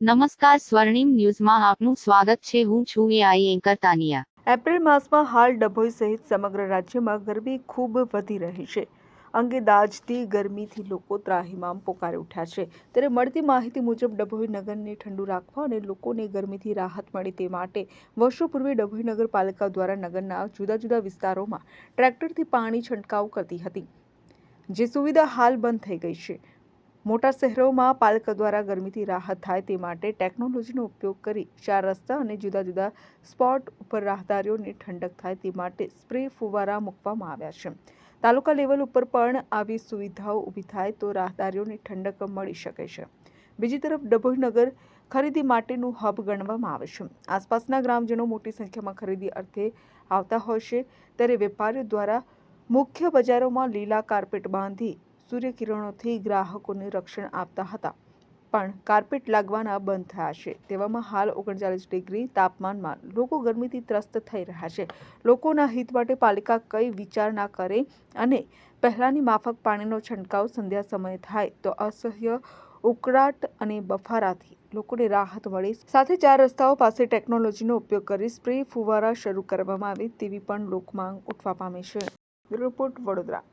નમસ્કાર સ્વર્ણિમ ન્યૂઝમાં આપનું સ્વાગત છે. હું છું એઆઈ એન્કર તાનિયા. એપ્રિલ માસમાં હાલ ડભોઈ સહિત સમગ્ર રાજ્યમાં ગરમી ખૂબ વધી રહી છે. અંગે દાજતી ગરમીથી લોકો ત્રાહિમામ પોકારી ઉઠ્યા છે. ત્યારે મળતી માહિતી મુજબ ડભોઈ નગરને ઠંડુ રાખવા અને લોકોને ગરમીથી રાહત મળે તે માટે વર્ષો પૂર્વે ડભોઈ નગરપાલિકા દ્વારા નગરના જુદા જુદા વિસ્તારોમાં ટ્રેક્ટરથી પાણી છંટકાવ કરતી હતી. જે સુવિધા હાલ બંધ થઈ ગઈ છે. મોટા શહેરોમાં પાલિકા દ્વારા ગરમીથી રાહત થાય તે માટે ટેકનોલોજીનો ઉપયોગ કરી ચાર રસ્તા અને જુદા જુદા સ્પોટ ઉપર રાહદારીઓને ઠંડક થાય તે માટે સ્પ્રે ફુવારા મૂકવામાં આવ્યા છે. તાલુકા લેવલ ઉપર પણ આવી સુવિધાઓ ઊભી થાય તો રાહદારીઓને ઠંડક મળી શકે છે. બીજી તરફ ડભોઈનગર ખરીદી માટેનું હબ ગણવામાં આવે છે. આસપાસના ગ્રામજનો મોટી સંખ્યામાં ખરીદી અર્થે આવતા હોય છે. ત્યારે વેપારીઓ દ્વારા મુખ્ય બજારોમાં લીલા કાર્પેટ બાંધી સૂર્યકિરણોથી ગ્રાહકોને રક્ષણ આપતા હતા. પણ કાર્પેટ લાગવાના બંધ થયા છે. તેવામાં હાલ ઓગણચાલીસ ડિગ્રી તાપમાનમાં લોકો ગરમીથી ત્રસ્ત થઈ રહ્યા છે. લોકોના હિત માટે પાલિકા કઈ વિચાર ના કરે અને પહેલાંની માફક પાણીનો છંટકાવ સંધ્યા સમયે થાય તો અસહ્ય ઉકળાટ અને બફારાથી લોકોને રાહત મળે સાથે ચાર રસ્તાઓ પાસે ટેકનોલોજીનો ઉપયોગ કરી સ્પ્રે ફુવારા શરૂ કરવામાં આવે તેવી પણ લોકમાંગ ઉઠવા પામી છે. રિપોર્ટ વડોદરા.